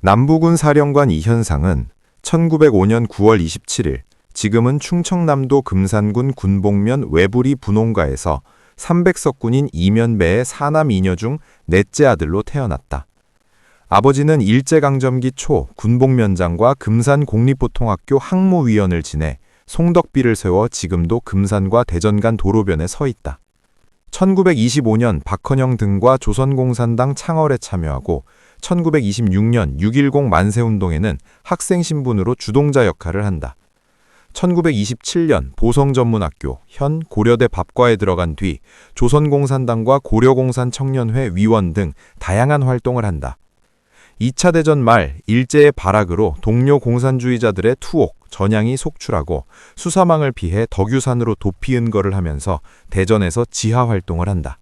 남부군 사령관 이현상은 1905년 9월 27일 지금은 충청남도 금산군 군복면 외부리 분홍가에서 300석군인 이면배의 사남 이녀 중 넷째 아들로 태어났다. 아버지는 일제강점기 초 군복면장과 금산 공립보통학교 항모위원을 지내 송덕비를 세워 지금도 금산과 대전 간 도로변에 서 있다. 1925년 박헌영 등과 조선공산당 창월에 참여하고 1926년 6.10 만세운동에는 학생 신분으로 주동자 역할을 한다. 1927년 보성전문학교 현 고려대 밥과에 들어간 뒤 조선공산당과 고려공산 청년회 위원 등 다양한 활동을 한다. 2차 대전 말 일제의 발악으로 동료 공산주의자들의 투옥, 전향이 속출하고 수사망을 피해 덕유산으로 도피 은거를 하면서 대전에서 지하 활동을 한다.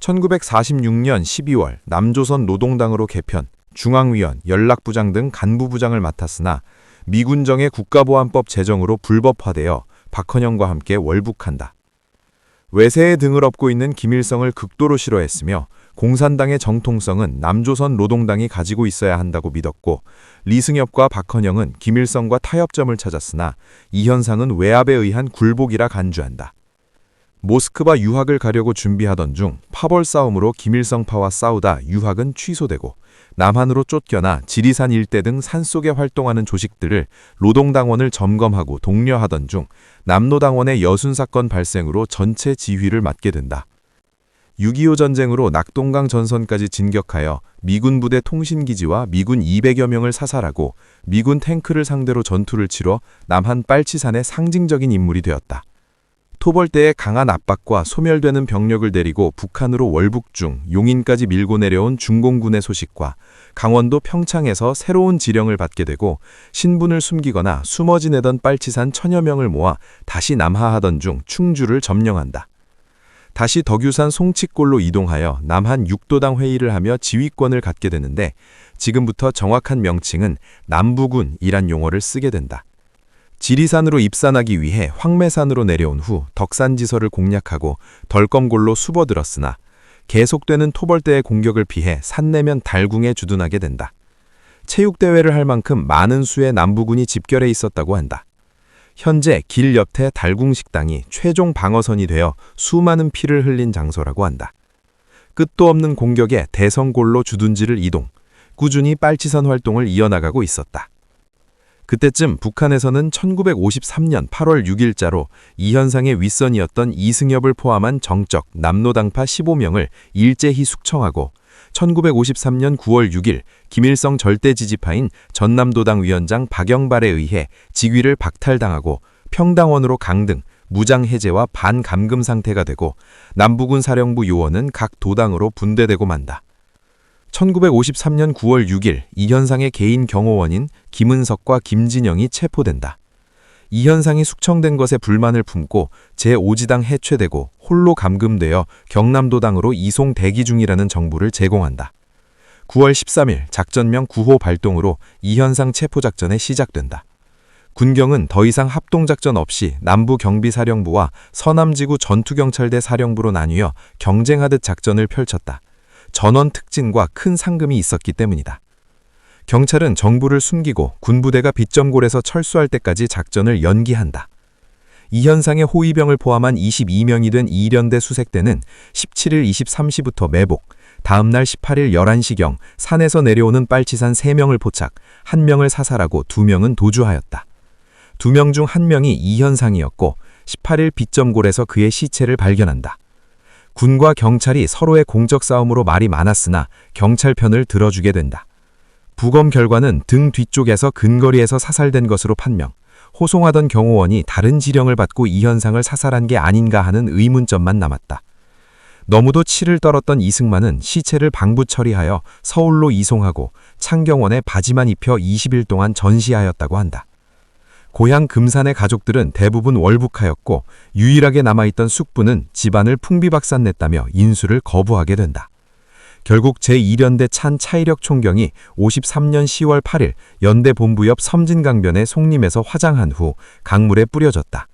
1946년 12월 남조선 노동당으로 개편, 중앙위원, 연락부장 등 간부부장을 맡았으나 미군정의 국가보안법 제정으로 불법화되어 박헌영과 함께 월북한다. 외세의 등을 업고 있는 김일성을 극도로 싫어했으며 공산당의 정통성은 남조선 노동당이 가지고 있어야 한다고 믿었고 리승엽과 박헌영은 김일성과 타협점을 찾았으나 이 현상은 외압에 의한 굴복이라 간주한다. 모스크바 유학을 가려고 준비하던 중 파벌 싸움으로 김일성파와 싸우다 유학은 취소되고 남한으로 쫓겨나 지리산 일대 등 산속에 활동하는 조직들을 노동당원을 점검하고 독려하던 중 남노당원의 여순 사건 발생으로 전체 지휘를 맡게 된다. 6.25 전쟁으로 낙동강 전선까지 진격하여 미군 부대 통신기지와 미군 200여 명을 사살하고 미군 탱크를 상대로 전투를 치러 남한 빨치산의 상징적인 인물이 되었다. 토벌대의 강한 압박과 소멸되는 병력을 데리고 북한으로 월북 중 용인까지 밀고 내려온 중공군의 소식과 강원도 평창에서 새로운 지령을 받게 되고 신분을 숨기거나 숨어 지내던 빨치산 천여 명을 모아 다시 남하하던 중 충주를 점령한다. 다시 덕유산 송치골로 이동하여 남한 육도당 회의를 하며 지휘권을 갖게 되는데 지금부터 정확한 명칭은 남부군이란 용어를 쓰게 된다. 지리산으로 입산하기 위해 황매산으로 내려온 후 덕산지서를 공략하고 덜검골로 수버들었으나 계속되는 토벌대의 공격을 피해 산내면 달궁에 주둔하게 된다. 체육대회를 할 만큼 많은 수의 남부군이 집결해 있었다고 한다. 현재 길 옆에 달궁식당이 최종 방어선이 되어 수많은 피를 흘린 장소라고 한다. 끝도 없는 공격에 대성골로 주둔지를 이동, 꾸준히 빨치선 활동을 이어나가고 있었다. 그때쯤 북한에서는 1953년 8월 6일자로 이 현상의 윗선이었던 이승엽을 포함한 정적 남노당파 15명을 일제히 숙청하고 1953년 9월 6일 김일성 절대 지지파인 전남도당 위원장 박영발에 의해 직위를 박탈당하고 평당원으로 강등, 무장 해제와 반감금 상태가 되고 남부군 사령부 요원은 각 도당으로 분대되고 만다. 1953년 9월 6일 이 현상의 개인 경호원인 김은석과 김진영이 체포된다. 이 현상이 숙청된 것에 불만을 품고 제5지당 해체되고 홀로 감금되어 경남도당으로 이송 대기 중이라는 정보를 제공한다. 9월 13일 작전명 9호 발동으로 이 현상 체포작전에 시작된다. 군경은 더 이상 합동작전 없이 남부경비사령부와 서남지구 전투경찰대 사령부로 나뉘어 경쟁하듯 작전을 펼쳤다. 전원 특진과 큰 상금이 있었기 때문이다. 경찰은 정부를 숨기고 군부대가 빗점골에서 철수할 때까지 작전을 연기한다. 이 현상의 호위병을 포함한 22명이 된 이련대 수색대는 17일 23시부터 매복, 다음날 18일 11시경 산에서 내려오는 빨치산 3명을 포착, 1명을 사살하고 2명은 도주하였다. 2명 중 1명이 이 현상이었고 18일 빗점골에서 그의 시체를 발견한다. 군과 경찰이 서로의 공적 싸움으로 말이 많았으나 경찰 편을 들어주게 된다. 부검 결과는 등 뒤쪽에서 근거리에서 사살된 것으로 판명. 호송하던 경호원이 다른 지령을 받고 이 현상을 사살한 게 아닌가 하는 의문점만 남았다. 너무도 치를 떨었던 이승만은 시체를 방부 처리하여 서울로 이송하고 창경원에 바지만 입혀 20일 동안 전시하였다고 한다. 고향 금산의 가족들은 대부분 월북하였고 유일하게 남아있던 숙부는 집안을 풍비박산냈다며 인수를 거부하게 된다. 결국 제2연대 찬 차이력 총경이 53년 10월 8일 연대 본부 옆 섬진강변의 송림에서 화장한 후 강물에 뿌려졌다.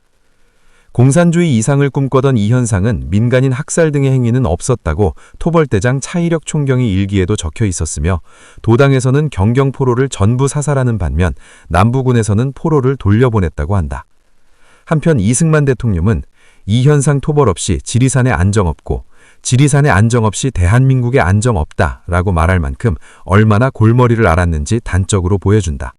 공산주의 이상을 꿈꿔던 이 현상은 민간인 학살 등의 행위는 없었다고 토벌대장 차이력 총경이 일기에도 적혀 있었으며 도당에서는 경경 포로를 전부 사살하는 반면 남부군에서는 포로를 돌려보냈다고 한다. 한편 이승만 대통령은 이 현상 토벌 없이 지리산에 안정 없고 지리산에 안정 없이 대한민국에 안정 없다라고 말할 만큼 얼마나 골머리를 앓았는지 단적으로 보여준다.